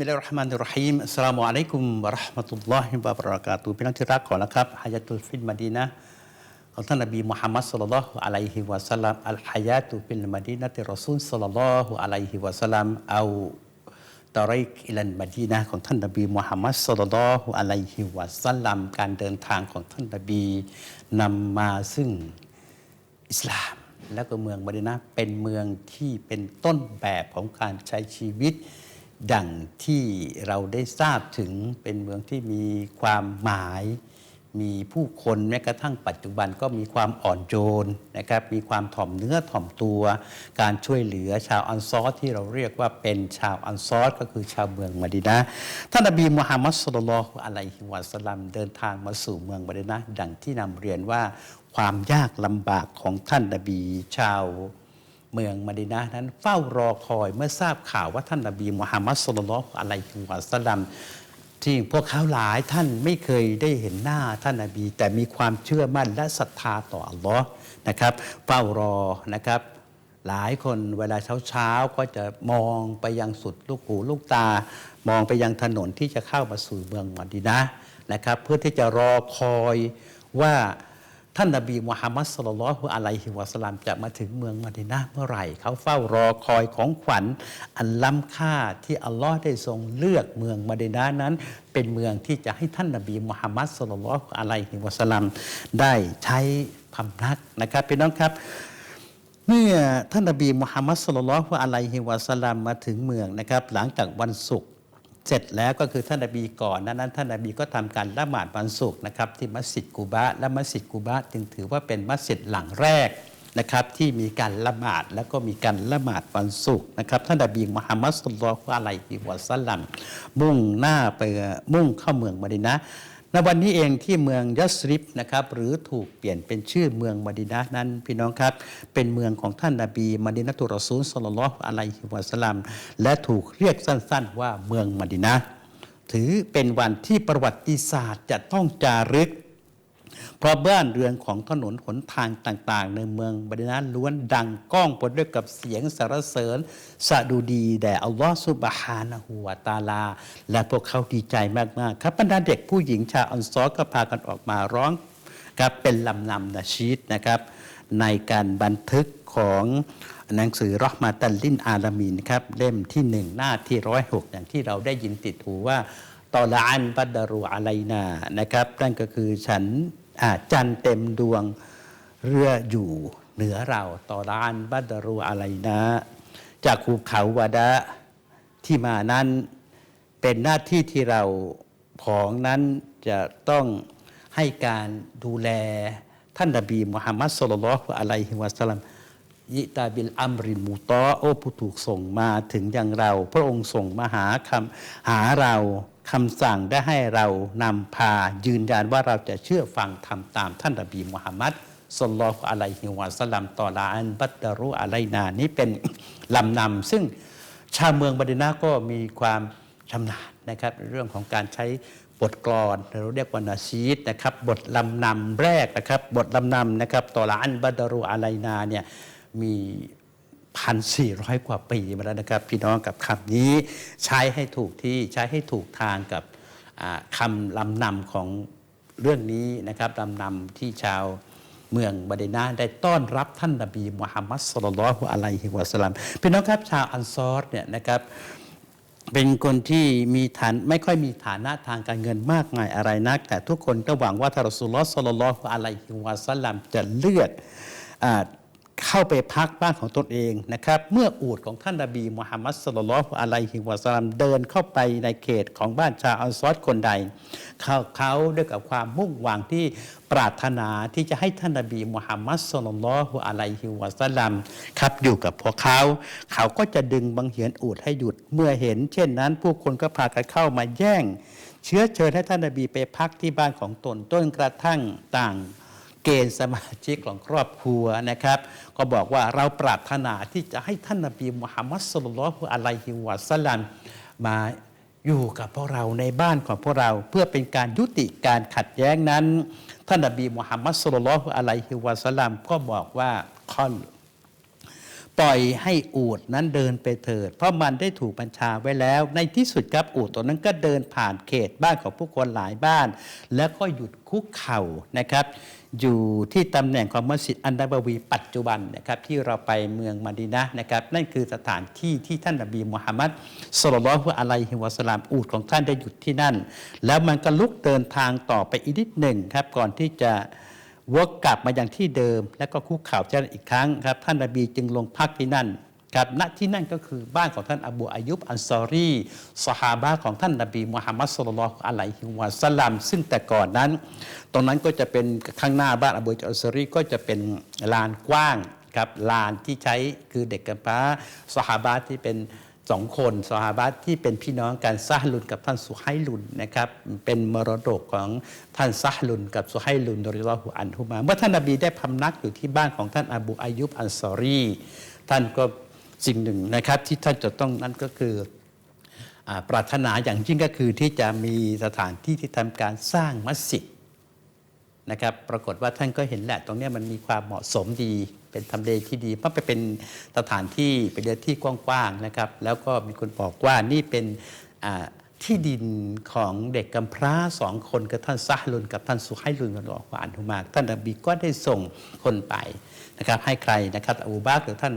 มิลลาฮิรราะห์มานิรราะฮีมอัสสลามุอะลัยกุมวะเราะห์มะตุลลอฮิวะบะเราะกาตุพี่น้องที่รักขอละครับฮายาตุลฟิลมะดีนะของท่านนบีมุฮัมมัดศ็อลลัลลอฮุอะลัยฮิวะซัลลัมอัลฮายาตุฟิลมะดีนะติรอซูลศ็อลลัลลอฮุอะลัยฮิวะซัลลัมเอาตอริกอิลันมะดีนะของท่านนบีมุฮัมมัดศ็อลลัลลอฮุอะลัยฮิวะซัลลัมการเดินทางของท่านนบีนำมาซึ่งอิสลามแล้วก็เมืองมะดีนะเป็นเมืองที่เป็นต้นแบบของการใช้ชีวิต ดังที่เราได้ทราบถึงเป็นเมืองที่มีความหมาย มีผู้คนแม้กระทั่งปัจจุบันก็มีความอ่อนโยนนะครับมีความถ่อมเนื้อถ่อมตัว การช่วยเหลือชาวอันซอรที่เราเรียกว่าเป็นชาวอันซอรก็คือชาวเมืองมะดีนะท่านนบีมุฮัมมัดสุลลัลอะลัยฮิวะสัลลัมเดินทางมาสู่เมืองมะดีนะดังที่นำเรียนว่าความยากลำบากของท่านนบีชาว เมืองมดีนะนั้นเฝ้ารอคอยเมื่อทราบข่าวว่าท่านนบีมุฮัมมัดสุลลัลอะลัยฮิวะสลัมที่พวกเขาหลายท่านไม่เคยได้เห็นหน้าท่านนบี แต่มีความเชื่อมั่นและศรัทธาต่ออัลลอฮ์นะครับเฝ้ารอนะครับ หลายคนเวลาเช้าๆก็จะมองไปยังสุดลูกหูลูกตา มองไปยังถนนที่จะเข้ามาสู่เมืองมดีนะนะครับ เพื่อที่จะรอคอยว่า ท่านนบีมุฮัมมัดสุลลัลฮุอะลัยฮิวะสลลัมจะมาถึงเมืองมดีนะห์เมื่อไหร่ เขาเฝ้ารอคอยของขวัญ อันล้ำค่าที่อัลลอฮ์ได้ทรงเลือกเมืองมดีนะห์นั้น เป็นเมืองที่จะให้ท่านนบีมุฮัมมัดสุลลัลฮุอะลัยฮิวะสลลัมได้ใช้พำนักนะครับพี่น้องครับเมื่อท่านนบีมุฮัมมัดสุลลัลฮุอะลัยฮิวะสลลัมมาถึงเมืองนะครับ หลังจากวันศุกร์ เสร็จแล้วก็คือท่านนบีก่อนนานั้นท่านนบีก็ทำการละหมาดวันศุกร์นะครับที่มัสยิดกูบะและมัสยิดกูบะจึงถือว่าเป็นมัสยิดหลังแรกนะครับที่มีการละหมาดแล้วก็มีการละหมาดวันศุกร์นะครับท่านนบีมุฮัมมัดสุลลัลลอฮุอะลัยฮิวะสัลลัมมุ่งหน้าไปมุ่งเข้าเมืองมดินะ ในวันนี้เองที่เมืองยัสริบนะครับหรือถูกเปลี่ยนเป็นชื่อเมืองมดินะนั้นพี่น้องครับ เป็นเมืองของท่านนาบีมดินะตุรอซูลสลลอฮอะลัยฮิวะสลัมและถูกเรียกสั้นๆ ว่าเมืองมดินะถือเป็นวันที่ประวัติศาสตร์จะต้องจารึก เพราะบ้านเรือนของถนนหนทางต่างๆ ในเมืองบาดินาล้วนดังก้องไปด้วยกับเสียงสรรเสริญสะดุดีแด่อัลลอฮฺสุบฮานะฮูวาตาลา และพวกเขาดีใจมากๆ ครับบรรดาเด็กผู้หญิงชาวอันซอรก็พากันออกมาร้องครับเป็นลำนำนาชีดนะครับ ในการบันทึกของหนังสือรอมาตัลลินอาลามีนครับเล่มที่หนึ่งหน้าที่ร้อยหกอย่างที่เราได้ยินติดหูว่าตอลานบัดดารูอะไรนานะครับนั่นก็คือฉัน จันเต็มดวงเรืออยู่เหนือเราต่อร้านบัดดารูอะไรนะ จากภูเขาวาดะที่มานั้นเป็นหน้าที่ที่เราของนั้นจะต้องให้การดูแลท่านนบีมุฮัมมัดสุลลัลอฮุอะลัยฮิวะสัลลัม ยิตาบิลอัมรินมูตอโอผู้ถูกส่งมาถึงอย่างเรา พระองค์ส่งมาหาคำหาเราคำสั่งได้ให้เรานำพายืนยันว่าเราจะเชื่อฟังทำตามท่านนบีมุฮัมมัดสุลลัลลอฮุอะลัยฮิวะสลัมตอลาอันบัตดารุอะไลนานี่เป็นลำนำซึ่งชาวเมืองบาดินาก็มีความชำนาญนะครับ เรื่องของการใช้บทกลอนเราเรียกว่านาชีดนะครับ บทลำนำแรกนะครับ บทลำนำนะครับตอลาอันบัตดารุอะไลนาเนี่ย มีพันสี่ร้อยกว่าปีมาแล้วนะครับ พี่น้องกับคำนี้ใช้ให้ถูกที่ใช้ให้ถูกทางกับคำลำนำของเรื่องนี้นะครับลำนำที่ชาวเมืองบาดินาได้ต้อนรับท่านนบีมุฮัมมัดสุลลัลฮุอะลัยฮิวะสัลลัมพี่น้องครับชาวอันซอรเนี่ยนะครับเป็นคนที่มีฐานไม่ค่อยมีฐานะทางการเงินมากมายอะไรนัก แต่ทุกคนก็หวังว่าทารสุลลอฮ์สุลลัลฮุอะลัยฮิวะสัลลัมจะเลือกอ เข้าไปพักบ้านของตนเองนะครับ เมื่ออูดของท่านนบีมุฮัมมัดสุลลัลอฮุอะลัยฮิวะสัลลัมเดินเข้าไปในเขตของบ้านชาวอันซอรคนใด เขาเขาด้วยกับความมุ่งหวังที่ปรารถนาที่จะให้ท่านนบีมุฮัมมัดสุลลัลอฮุอะลัยฮิวะสัลลัมครับอยู่กับพวกเขา เขาก็จะดึงบังเหียนอูดให้หยุดเมื่อเห็น เช่นนั้น ผู้คนก็พากันเข้ามาแย่ง เชื้อเชิญให้ท่านนบีไปพักที่บ้านของตนต้นกระทั่งต่าง เกณฑ์สมาชิกของครอบครัวนะครับ ก็บอกว่าเราปรารถนาที่จะให้ท่านนบีมุฮัมมัดสุลลัลอฮุอะลัยฮิวะสัลลัมมาอยู่กับพวกเราในบ้านของพวกเราเพื่อเป็นการยุติการขัดแย้งนั้น ท่านนบีมุฮัมมัดสุลลัลอฮุอะลัยฮิวะสัลลัมก็บอกว่าข้อ ปล่อยให้อูดนั้นเดินไปเถิด เพราะมันได้ถูกบัญชาไว้แล้ว ในที่สุดครับอูดตัวนั้นก็เดินผ่านเขตบ้านของผู้คนหลายบ้าน แล้วก็หยุดคุกเข่านะครับ อยู่ที่ตำแหน่งของมัสยิดอันดาบวี ปัจจุบันนะครับที่เราไปเมืองมาดีนะนะครับ นั่นคือสถานที่ที่ท่านนบีมุฮัมมัดสุลลัลฮุอะลัยฮิวะสลามอูดของท่านได้หยุดที่นั่น แล้วมันก็ลุกเดินทางต่อไปอีกนิดหนึ่งครับก่อนที่จะ วกกลับมาอย่างที่เดิม แล้วก็คุกข่าวเจ้าอีกครั้งครับท่านนบีจึงลงพักที่นั่นครับณที่นั่นก็คือบ้านของท่านอบูอายุบอันซอรีสหาบะของท่านนบีมุฮัมมัดสุลลัลอฮุอะลัยฮิวะสัลลัมซึ่งแต่ก่อนนั้น ตรงนั้นก็จะเป็นข้างหน้าบ้านอบูอันซอรีก็จะเป็นลานกว้างครับลานที่ใช้คือเด็กกำพร้าสหาบะที่เป็น สองคนสหาบะที่เป็นพี่น้องกันซาฮลุนกับท่านสุไฮลุนนะครับเป็นมรดกของท่านซาฮลุนกับสุไฮลุนโดยรอหูอันฮุมาเมื่อท่านนบีได้พำนักอยู่ที่บ้านของท่านอบูอายุบอันซอรีท่านก็สิ่งหนึ่งนะครับที่ท่านจะต้องนั่นก็คืออปรารถนาอย่างยิ่งก็คือที่จะมีสถานที่ที่ทำการสร้างมัสยิดนะครับปรากฏว่าท่านก็เห็นแหละตรงนี้มันมีความเหมาะสมดี เป็นทำเลที่ดีเพราะไปเป็นสถานที่เป็นเรือนที่กว้างๆนะครับ แล้วก็มีคนบอกว่านี่เป็นที่ดินของเด็กกำพร้าสองคนกับท่านซาลุนกับท่านสุไฮลุนกันบอกว่าอันทุมาก ท่านนบีก็ได้ส่งคนไปนะครับ ให้ใครนะครับอูบักหรือท่าน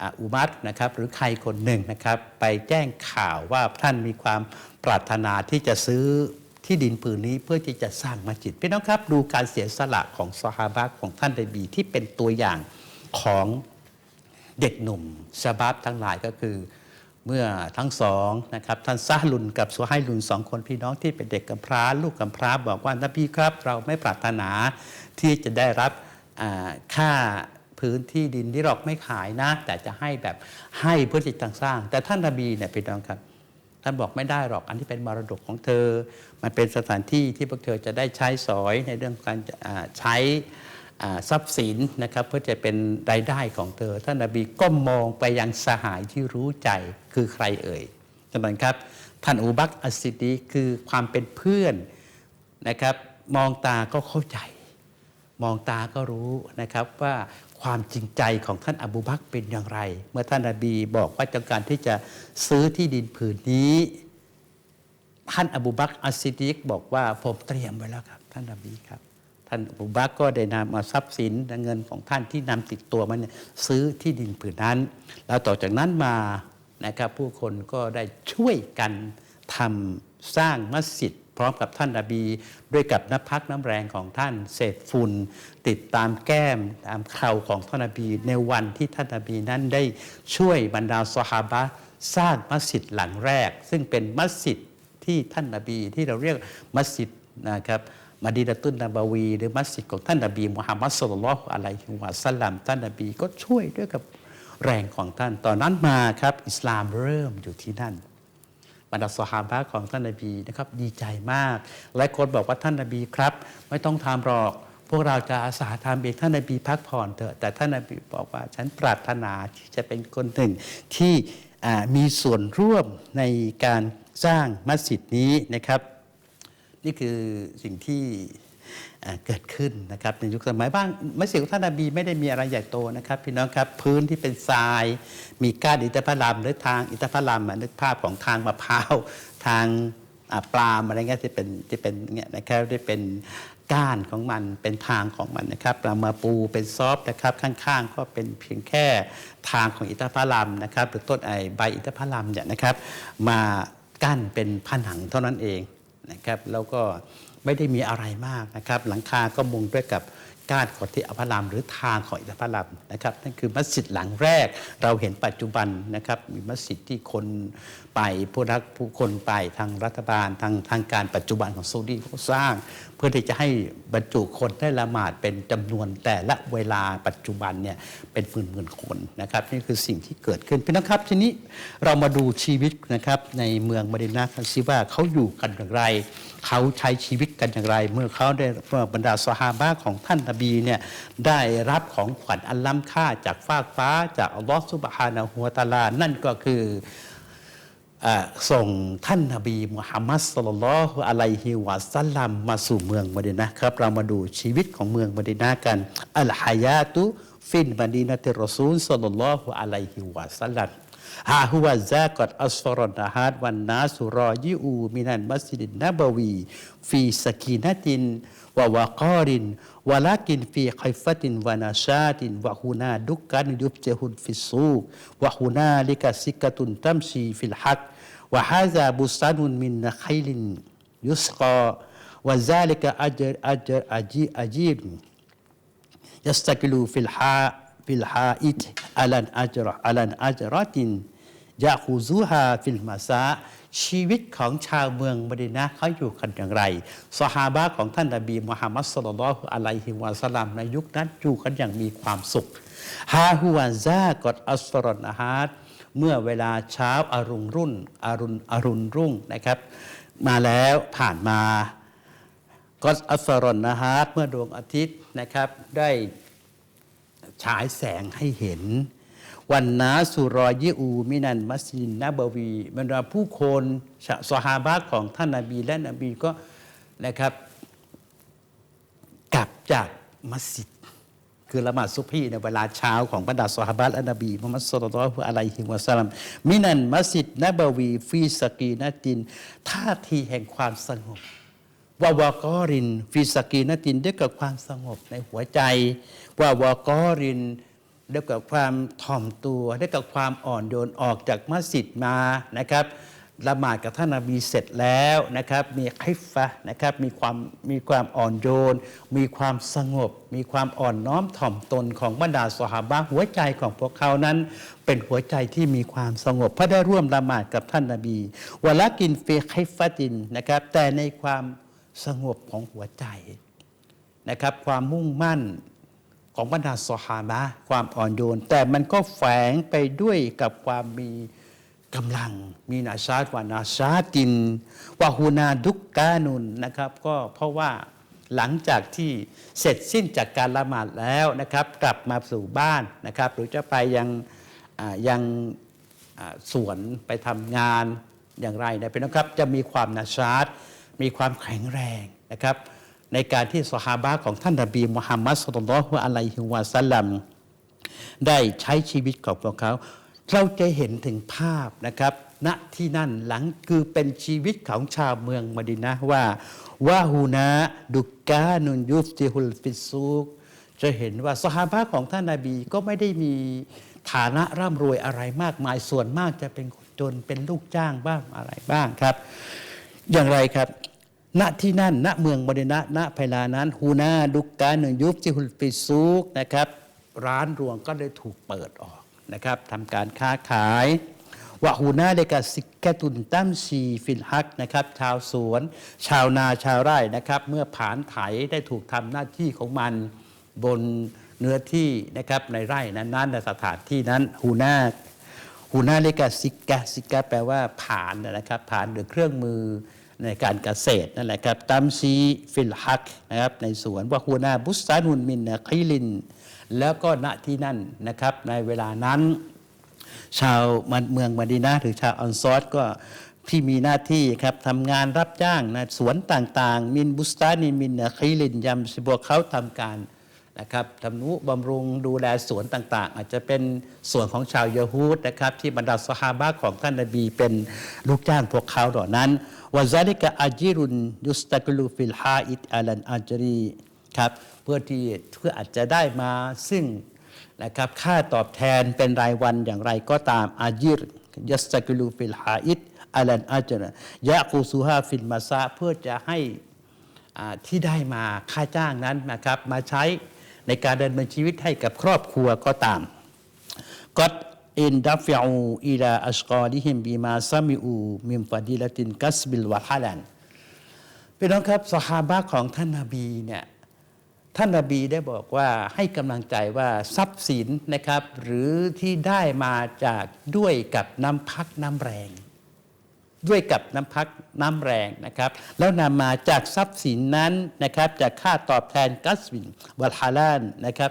อ่าอุมัตนะครับหรือใครคนหนึ่งนะครับไปแจ้งข่าวว่าท่านมีความปรารถนาที่จะซื้อที่ดินผืนนี้เพื่อที่จะสร้างมัสยิดพี่น้องครับ ดูการเสียสละของซอฮาบะของท่านนบีที่เป็นตัวอย่าง ของเด็กหนุ่มชาบับทั้งหลายก็คือ เมื่อทั้งสองนะครับท่านซาลุนกับสุไฮลุนสองคนพี่น้องที่เป็นเด็กกำพร้า ลูกกำพร้าบอกว่านบีครับ เราไม่ปรารถนาที่จะได้รับค่าพื้นที่ดินที่เราไม่ขายนะ แต่จะให้แบบให้เพื่อที่จะสร้าง แต่ท่านนบีเนี่ยพี่น้องครับท่านบอกไม่ได้หรอกอันที่เป็นมรดกของเธอ มันเป็นสถานที่ที่พวกเธอจะได้ใช้สอยในเรื่องการใช้ ทรัพย์สินนะครับเพื่อจะเป็นรายได้ของเธอ ท่านนบีก็มองไปยังสหายที่รู้ใจคือใครเอ่ยท่านนั้นครับท่านอูบักอัสซิดีคือความเป็นเพื่อนนะครับมองตาก็เข้าใจ มองตาก็รู้นะครับว่าความจริงใจของท่านอบูบักเป็นอย่างไร เมื่อท่านนบีบอกว่าต้องการที่จะซื้อที่ดินผืนนี้ ท่านอบูบักอัสซิดีกบอกว่าผมเตรียมไว้แล้วครับ ท่านนบีครับ ท่านอบูบักก็ได้นำเอาทรัพย์สินเงินของท่านที่นำติดตัวมาเนี่ยซื้อที่ดินผืนนั้น แล้วต่อจากนั้นมานะครับผู้คนก็ได้ช่วยกันทำสร้างมัสยิดพร้อมกับท่านนบี ด้วยกับน้ำพักน้ำแรงของท่านเศษฝุ่นติดตามแก้มตามเข่าของท่านนบี ในวันที่ท่านนบีนั้นได้ช่วยบรรดาสหาบะสร้างมัสยิดหลังแรก ซึ่งเป็นมัสยิดที่ท่านนบีที่เราเรียกมัสยิดนะครับ มาดีนตุนนบาวีหรือมัสยิดของท่านนบีมุฮัมมัดสุลลัลอฮุอะลัยฮิวะสัลลัมท่านนบีก็ช่วยด้วยกับแรงของท่าน ตอนนั้นมาครับอิสลามเริ่มอยู่ที่นั่นบรรดาสหาบะของท่านนบีนะครับดีใจมากหลายคนบอกว่าท่านนบีครับ ไม่ต้องทำหรอก พวกเราจะอาสาทำเองท่านนบีพักผ่อนเถอะแต่ท่านนบีบอกว่าฉันปรารถนาที่จะเป็นคนหนึ่งที่มีส่วนร่วมในการสร้างมัสยิดนี้นะครับ นี่คือสิ่งที่เกิดขึ้นนะครับในยุคสมัยบ้างมัสยิดของท่านนบีไม่ได้มีอะไรใหญ่โตนะครับพี่น้องครับพื้นที่เป็นทราย มีก้านอิฐพลัมหรือทางอิฐพลัมอะนึกภาพของทางมะพร้าวทางปลามอะไรเงี้ยที่เป็นที่เป็นเงี้ยนะครับที่เป็นก้านของมันเป็นทางของมันนะครับเรามาปูเป็นซอฟนะครับข้างๆ ก็เป็นเพียงแค่ทางของอิฐพลัมนะครับหรือต้นไอใบอิฐพลัมเนี่ยนะครับมากั้นเป็นผนังเท่านั้นเอง นะครับแล้วก็ไม่ได้มีอะไรมากนะครับ หลังคาก็มุงด้วยกับก้านของที่อัพารามหรือทางของอิสพารามนะครับนั่นคือมัสยิดหลังแรก เราเห็นปัจจุบันนะครับมีมัสยิดที่คนไปผู้รักผู้คนไปทางรัฐบาลทางทางการปัจจุบันของซาอุดีเขาสร้างเพื่อที่จะให้บรรจุคนได้ละหมาดเป็นจำนวนแต่ละเวลาปัจจุบันเนี่ยเป็นหมื่นหมื่นๆคนนะครับนี่คือสิ่งที่เกิดขึ้นพี่น้องครับ ทีนี้เรามาดูชีวิตนะครับในเมืองมะดินาคันซิว่าเขาอยู่กันอย่างไร เขาใช้ชีวิตกันอย่างไร เมื่อเขาได้เมื่อบรรดาสหาบะของท่านนบีเนี่ยได้รับของขวัญอันล้ำค่าจากฟากฟ้าจากอัลลอฮฺสุบฮานะฮูวตาลา นั่นก็คือ ส่งท่านนาบีมุฮัมมัดสุลลัลอะลัยฮิวะสัลลัมมาสู่เมืองมะดินะครับ เรามาดูชีวิตของเมืองมะดินะกันอัลฮายาตุฟินมาดีนาติรอซูลสัลลัลอฮุอะลัยฮิวะสัลลัม ها هو ذا قد أصفر النهار والناس راجعوا من المسجد النبوي في سكينة ووقار ولكن في خفة ونشاط وهنا دكان يفتح في السوق وهنالك سكة تمشي في الحق وهذا بستان من نخيل يسقى وذلك أجر أجر أجيب يستقل في الحاء في الحائط على أجر على أجرات يأخذوها في المساء ชีวิตของชาวเมืองมดินะห์เขาอยู่กันอย่างไรสหาบะของท่านนบีมุฮัมมัดสุลลัลลอฮุอะลัยฮิวะสัลลัมในยุคนั้นอยู่กันอย่างมีความสุขฮาฮุวาซากอดอัสฟรอนอาฮาดเมื่อเวลาเช้าอารุณรุ่นอารุณอรุณรุ่งนะครับ มาแล้วผ่านมา ก็อัสรอนนะฮะเมื่อดวงอาทิตย์นะครับได้ ฉายแสงให้เห็น วันนาสุรอยิอูมินันมัสยิดนบวีบรรดาผู้คนสหาบะของท่านนาบีและนบีก็นะครับ กลับจากมัสยิดคือละหมาดซุบฮีในเวลาเช้าของบรรดาสหาบะและนบีมุฮัมมัดสุลลัลลอฮุอะลัยฮิวะสัลลัมมินันมัสยิดนบวีฟีสกีนาตินท่าทีแห่งความสงบ วาวากอรินฟิสกีนตินได้วยกับความสงบในหัวใจวาวากอรินได้วยกับความถ่อมตัว ได้วยกับความอ่อนโยนออกจากมัสยิดมานะครับละหมาดกับท่านนบีเสร็จแล้วนะครับ มีคิฟะนะครับมีความมีความอ่อนโยน มีความสงบ มีความอ่อนน้อมถ่อมตนของบรรดาสหาบะห์หัวใจของพวกเขานั้น เป็นหัวใจที่มีความสงบเพราะได้ร่วมละหมาดกับท่านนบีวะละกินเฟคิฟะตินนะครับแต่ในความ สงบของหัวใจนะครับ ความมุ่งมั่นของบรรดาสหาบะความอ่อนโยน แต่มันก็แฝงไปด้วยกับความมีกำลังมีนาชาตวานาชาตินวาฮูนาดุกกานุนนะครับ ก็เพราะว่าหลังจากที่เสร็จสิ้นจากการละหมาดแล้วนะครับ กลับมาสู่บ้านนะครับ หรือจะไปยังยังสวนไปทำงานอย่างไรนะพี่น้องครับ จะมีความนาชาด มีความแข็งแรงนะครับในการที่สหาบะของท่านนบีมุฮัมมัดสุลลัลลอฮุอะลัยฮิวะสัลลัมได้ใช้ชีวิตของพวกเขา เราจะเห็นถึงภาพนะครับณที่นั่นหลังคือเป็นชีวิตของชาวเมืองมดินะว่าว่าฮูนะดุกานุนยุฟติฮุลฟิซูกจะเห็นว่าสหาบะของท่านนาบีก็ไม่ได้มีฐานะร่ำรวยอะไรมากมายส่วนมากจะเป็นคนจนเป็นลูกจ้างบ้างอะไรบ้างครับ อย่างไรครับ ณที่นั่น ณเมืองมดินะณไพลานั้นฮูนาดุกกาหนึ่งยุบจิฮุลฟิซูกนะครับ ร้านรวงก็เลยถูกเปิดออกนะครับทำการค้าขาย วะฮูนาเลกาซิกแกตุนตัมชีฟิลฮักนะครับ ชาวสวน ชาวนาชาวไร่นะครับ เมื่อผานไถได้ถูกทำหน้าที่ของมันบนเนื้อที่นะครับในไร่นั้นๆในสถานที่นั้นฮูนา ฮูนาเลกาซิกะซิกะแปลว่าผ่านนะครับผ่านหรือเครื่องมือในการเกษตรนั่นแหละครับตัมซีฟิลฮักนะครับในสวนว่าฮูนาบุสตานุนมินนะคิลิน แล้วก็ณที่นั่นนะครับในเวลานั้น ชาวเมืองมาดีนะห์หรือชาวอันซอดก็ที่มีหน้าที่ครับทำงานรับจ้างนะสวนต่างๆ มินบุสตานินมินนะคิลินยำสิบวกเขาทำการ นะครับทำนุบำรุงดูแลสวนต่างๆ อาจจะเป็นส่วนของชาวยาฮูดนะครับที่บรรดาสหาบะของท่านนบีเป็นลูกจ้างพวกเขาเหล่านั้นวะซาลิกะอาจิรุนยุสตักลูฟิลฮาอิดอาลันอาจรีครับเพื่อที่เพื่ออาจจะได้มาซึ่งนะครับค่าตอบแทนเป็นรายวันอย่างไรก็ตามอาจิรยัสตักลูฟิลฮาอิดอาลันอาจรยะกูซูฮาฟิลมาซาเพื่อจะให้อ่าที่ได้มาค่าจ้างนั้นนะครับมาใช้ ในการดำเนินชีวิตให้กับครอบครัวก็ตามก็อินดัฟฟิอูอิลาอัชกอดิฮิมบีมาซามิอูมิมฟาดิลตินกัสบิลวะฮาลันพี่น้องครับสหาบะของท่านนาบีเนี่ยท่านนาบีได้บอกว่าให้กำลังใจว่าทรัพย์สินนะครับ หรือที่ได้มาจากด้วยกับน้ำพักน้ำแรง ด้วยกับน้ำพักน้ำแรงนะครับ แล้วนำมาจากทรัพย์สินนั้นนะครับจากค่าตอบแทนกัสวินวัลฮาลานนะครับ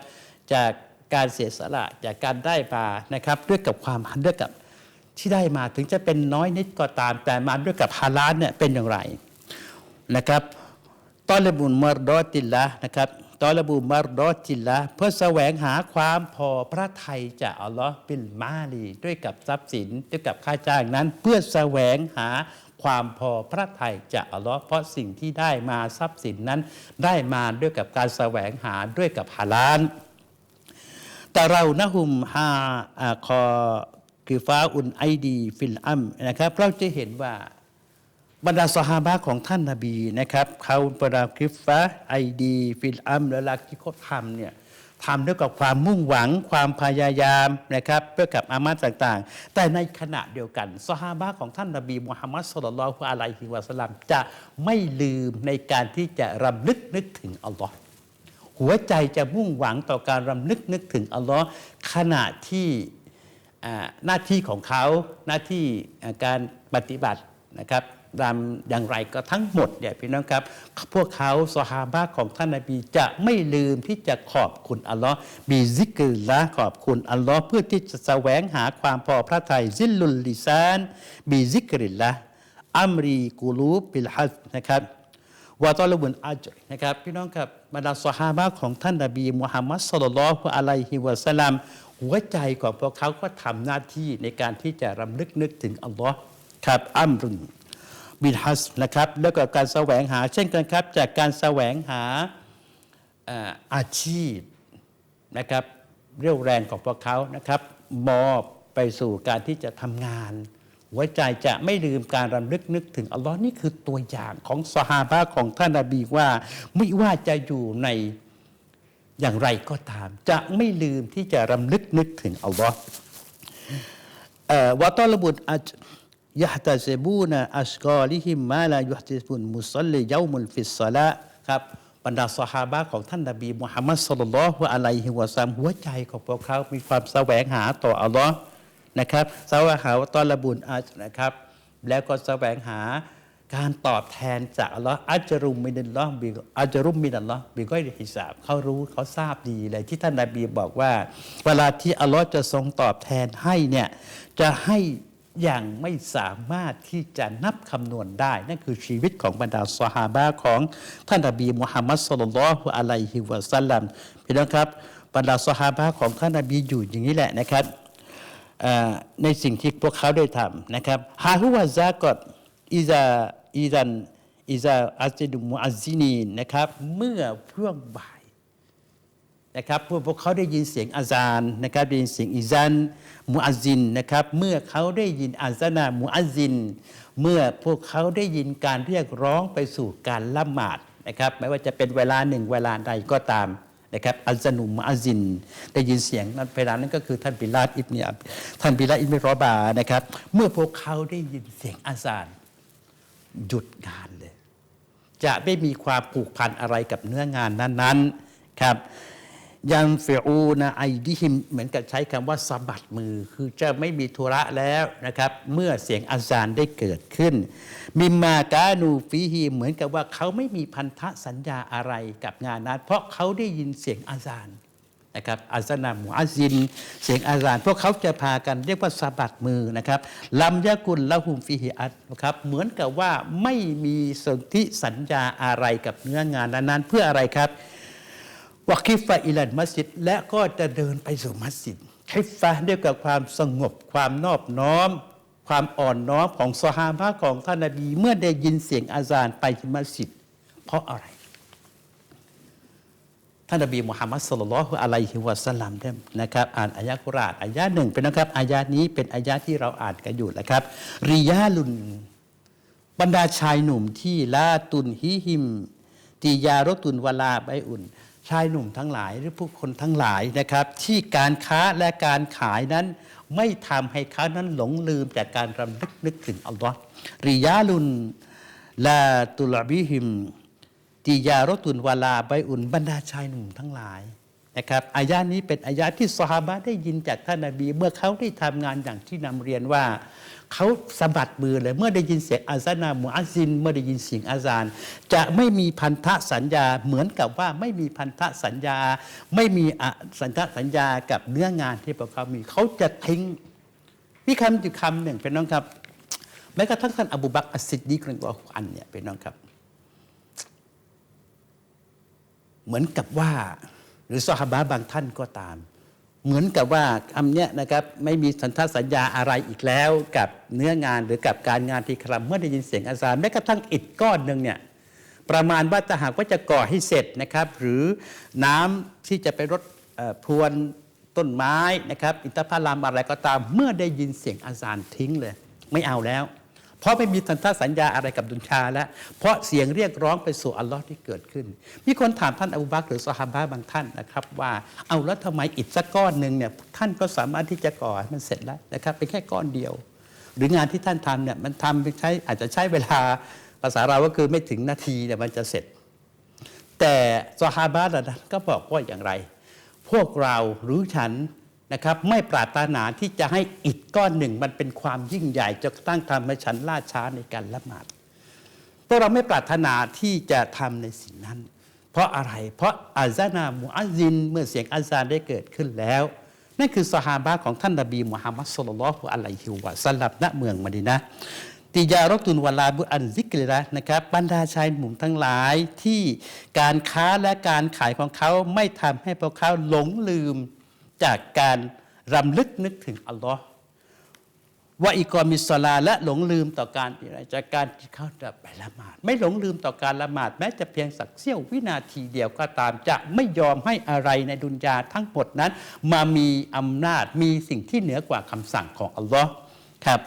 จากการเสียสละจากการได้มานะครับด้วยกับความด้วยกับที่ได้มาถึงจะเป็นน้อยนิดก็ตาม แต่มาด้วยกับฮาลาลเนี่ยเป็นอย่างไรนะครับตอเลบุนมารดอติลละนะครับ ตอลบูมารดอจิลละเพื่อแสวงหาความพอพระทัยจากอัลลอฮ์บิลมาลี ด้วยกับทรัพย์สินด้วยกับค่าจ้างนั้น เพื่อแสวงหาความพอพระทัยจากอัลลอฮ์เพราะสิ่งที่ได้มาทรัพย์สินนั้น ได้มาด้วยกับการแสวงหาด้วยกับฮาลาลแต่เรานะหุมฮาอาคอคือฟ้าอุนไอดี ฟิลอัมนะครับเราจะเห็นว่า บรรดาสหาบะของท่านนาบีนะครับเขาประดาคริฟฟะไอดี ฟิลอัมและลักที่เขาทำเนี่ยทำด้วยกับความมุ่งหวังความพยายามนะครับเพื่อกับอามัดต่างๆ แต่ในขณะเดียวกันสหาบะของท่านนาบีมุฮัมมัดสุลลัลอฮุอะลัยฮิวะสัลลัมจะไม่ลืมในการที่จะรำลึกนึกถึงอัลลอฮ์หัวใจจะมุ่งหวังต่อการรำลึกนึกถึงอัลลอฮ์ขณะที่อาหน้าที่ของเขาหน้าที่การปฏิบัตินะครับ รำอย่างไรก็ทั้งหมดเนี่ยพี่น้องครับ พวกเขาสหาบะของท่านนบีจะไม่ลืมที่จะขอบคุณอัลลอฮ์บีซิกรละขอบคุณอัลลอฮ์เพื่อที่จะแสวงหาความพอพระทัยซิลลุลลิซานบีซิกริลละอัมรีกูลูบิลฮัดนะครับวาตอลบุนอัจนะครับพี่น้องครับบรรดาสหาบะของท่านนบีมุฮัมมัดสุลลัลฮุอะลัยฮิวะสัลลัมหัวใจของพวกเขาก็ทำหน้าที่ในการที่จะรำลึกนึกถึงอัลลอฮ์ครับอัมรุน บินฮัสนะครับแล้วก็การแสวงหา เช่นกันครับ จากการแสวงหาอาชีพนะครับเรี่ยวแรงของพวกเขานะครับมอบไปสู่การที่จะทำงาน หัวใจจะไม่ลืมการรำลึกนึกถึงอัลลอฮ์นี่คือตัวอย่างของสหาบะของท่านนบีว่า ไม่ว่าจะอยู่ในอย่างไรก็ตาม จะไม่ลืมที่จะรำลึกนึกถึงอัลลอฮ์วะตอลบุนอัจ ยะตาเซบูนอัชกอลิฮิมมาลายุฮติบุนมุสลิยามุลฟิสซาละครับบรรดาสหาบะของท่านนบีมุฮัมมัดสุลลัลลอฮุอะลัยฮิวะซัมหัวใจของพวกเขา มีความแสวงหาต่ออัลลอฮ์นะครับแสวงหาวะตอลบุนอัจนะครับ แล้วก็แสวงหาการตอบแทนจากอัลลอฮ์อัจรุมมินัลลอฮ์บิอัจรุมมินัลลอฮ์บิก้อยฮิสาบเขารู้เขาทราบดีเลยที่ท่านนบีบอกว่า เวลาที่อัลลอฮ์จะทรงตอบแทนให้เนี่ยจะให้ ย่างไม่สามารถที่จะนับคำนวณได้ นั่นคือชีวิตของบรรดาสหาบะของท่านนบีมุฮัมมัดสุลลัลฮุอะลัยฮิวะสัลลัมพี่น้องครับบรรดาสหาบะของท่านนบีอยู่อย่างนี้แหละนะครับในสิ่งที่พวกเขาได้ทำนะครับฮาฮุวาซากอดอิซาอิซันอิซาอัจดุมุอัซซินีนนะครับเมื่อช่วงบ่าย นะครับพวกพวกเขาได้ยินเสียงอาซานนะครับได้ยินเสียงอิซันมุอัซินนะครับเมื่อเขาได้ยินอาซานามุอัซิน เมื่อพวกเขาได้ยินการเรียกร้องไปสู่การละหมาดนะครับไม่ว่าจะเป็นเวลาหนึ่งเวลาใดก็ตามนะครับอัลซานุมอัซซิน ได้ยินเสียงนั้นเวลานั้นก็คือท่านบิลาดอิบเนียท่านบิลาดอิบเนรอบานะครับเมื่อพวกเขาได้ยินเสียงอาซานหยุดงานเลย จะไม่มีความผูกพันอะไรกับเนื้องานนั้นๆครับ ยังเฟอูนะไอดิฮิมเหมือนกับใช้คำว่าสะบัดมือ คือจะไม่มีธุระแล้วนะครับ เมื่อเสียงอาซานได้เกิดขึ้น มิมากานูฟีฮีเหมือนกับว่าเขาไม่มีพันธสัญญาอะไรกับงานนั้น เพราะเขาได้ยินเสียงอาซานนะครับอาซานามอาซิน เสียงอาซาน พวกเขาจะพากันเรียกว่าสะบัดมือนะครับลำยะกุลละหุมฟิฮิอัตนะครับเหมือนกับว่าไม่มีสนธิสัญญาอะไรกับเนื้องานนั้นๆเพื่ออะไรครับ วะคิฟะอิลันมัสยิดและก็จะเดินไปสู่มัสยิดคิฟะด้วยกับความสงบความนอบน้อม ความอ่อนน้อมของสหาบะของท่านนบีเมื่อได้ยินเสียงอาซานไปที่มัสยิด เพราะอะไร ท่านนบีมุฮัมมัดสุลลัลฮุอะลัยฮิวะสัลลัมเนี่ยนะครับอ่านอายะกุรอานอายะหนึ่งเป็นนะครับอายะนี้เป็นอายะที่เราอ่านกันอยู่นะครับริยาลุนบรรดาชายหนุ่มที่ลาตุนฮิฮิมตียารตุนวลาใบอุ่น ชายหนุ่มทั้งหลายหรือผู้คนทั้งหลายนะครับ ที่การค้าและการขายนั้นไม่ทำให้เขานั้นหลงลืมจากการรำลึกนึกถึงอัลลอฮ์ริยาลุนลาตุลบิฮิมติยารตุนวาลาใบอุ่นบรรดาชายหนุ่มทั้งหลายนะครับอายานี้เป็นอายาที่สหาบะได้ยินจากท่านนาบี เมื่อเขาได้ทำงานอย่างที่นำเรียนว่า เขาสะบัดมือเลย เมื่อได้ยินเสียงอาซานามุอัซิน เมื่อได้ยินเสียงอาซาน จะไม่มีพันธสัญญาเหมือนกับว่าไม่มีพันธสัญญา ไม่มีสันธสัญญากับเนื้องานที่พวกเขามีเขาจะทิ้งมีคำอยู่คำหนึ่งเป็นน้องครับแม้กระทั่งท่านอบูบักอัสซิดดีกรังกอันเนี่ยเป็นน้องครับ เหมือนกับว่า หรือซอฮาบะบางท่านก็ตาม เหมือนกับว่าคำเนี้ยนะครับไม่มีสันทสัญญาอะไรอีกแล้วกับเนื้องานหรือกับการงานที่ครำเมื่อได้ยินเสียงอาซานแม้กระทั่งอิฐก้อนหนึ่งเนี่ยประมาณว่าถ้าหากว่าจะก่อให้เสร็จนะครับหรือน้ำที่จะไปรดพรวนต้นไม้นะครับอินทผลัมอะไรก็ตามเมื่อได้ยินเสียงอาซานทิ้งเลย ไม่เอาแล้ว เพราะไม่มีสันทสัญญาอะไรกับดุนชาแล้ว เพราะเสียงเรียกร้องไปสู่อัลลอฮ์ที่เกิดขึ้น มีคนถามท่านอบูบักหรือซอฮาบะบางท่านนะครับ ว่าเอาแล้วทำไมอิฐสักก้อนหนึ่งเนี่ยท่านก็สามารถที่จะก่อให้มันเสร็จแล้วนะครับเป็นแค่ก้อนเดียว หรืองานที่ท่านทำเนี่ยมันทำไปใช้อาจจะใช้เวลาภาษาเราก็คือไม่ถึงนาทีเนี่ยมันจะเสร็จ แต่ซอฮาบะห์เหล่านั้นก็บอกว่าอย่างไร พวกเราหรือฉัน นะครับไม่ปรารถนาที่จะให้อิฐก้อนหนึ่ง มันเป็นความยิ่งใหญ่จะทั่งทำให้ฉันล่าช้าในการละหมาดพวกเราไม่ปรารถนาที่จะทำในสิ่งนั้น เพราะอะไร เพราะอาซานามุอัซซิน เมื่อเสียงอาซานได้เกิดขึ้นแล้ว นั่นคือสหาบะของท่านนบีมุฮัมมัดสุลลัลฮุอะลัยฮิวะสัลลัมณเมืองมะดีนะติยารตุนวลาบุอันซิกลิละนะครับบรรดาชายหนุ่มทั้งหลายที่การค้าและการขายของเขาไม่ทำให้พวกเขาหลงลืม จากการรำลึกนึกถึงอัลลอฮ์ว่าอีกอมิสลาและหลงลืมต่อการอะไรจากการที่เขาจะไปละหมาด ไม่หลงลืมต่อการละหมาด แม้จะเพียงสักเสี้ยววินาทีเดียวก็ตามจะไม่ยอมให้อะไรในดุนยาทั้งหมดนั้น มามีอำนาจมีสิ่งที่เหนือกว่าคำสั่งของอัลลอฮ์ครับ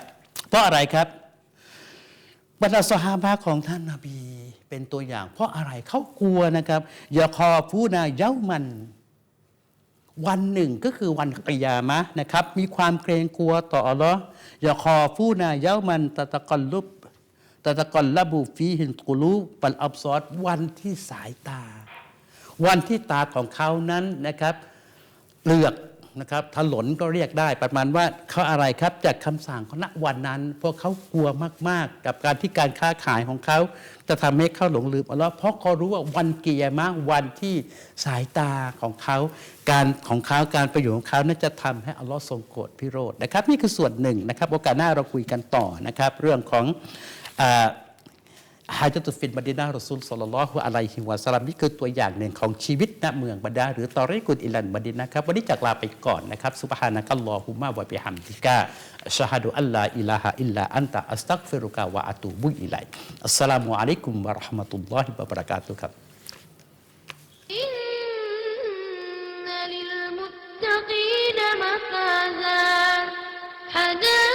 เพราะอะไรครับบรรดาสหาบะของท่านนาบีเป็นตัวอย่าง เพราะอะไรเขากลัวนะครับยาคอฟูนาเย้ามัน วันหนึ่งก็คือวันกิยามะนะครับ มีความเกรงกลัวต่ออัลลอฮ์อย่าคอฟูนาเย้ามันตะตะกอนลุบตะตะกอนละบูฟีหินกุลูปัลอับซอดวันที่สายตา วันที่ตาของเขานั้นนะครับเลือก นะครับถลนก็เรียกได้ประมาณว่าเขาอะไรครับ จากคำสั่งของณวันนั้น พวกเขากลัวมากๆ กับการที่การค้าขายของเขาจะทำให้เขาหลงลืมอัลลอฮ์เพราะเขารู้ว่าวันเกียร์มะห์วันที่สายตาของเขาการของเขาการประโยชน์ของเขานั้นจะทำให้อัลลอฮ์ทรงโกรธพิโรธนะครับ นี่คือส่วนหนึ่งนะครับ โอกาสหน้าเราคุยกันต่อนะครับ เรื่องของอ ฮาจตุฟินมดินารุซูลสลลลอฮุอะลัฮิวะสัลลัมนี่คือตัวอย่างหนึ่งของชีวิตณเมืองบรรดาหรือตอริกุนอิลันมดินนะครับ วันนี้จากลาไปก่อนนะครับสุบฮานะกัลลอฮุมะวะบิฮัมดิกะชาฮัดุอัลลาอิลาฮะอิลลาอันตะอัสตักฟิรุกะวะอะตูบุอิไลอัสสลามุอะลัยกุมวะราะห์มะตุลลอฮิวะบะเราะกาตุครับ حدائق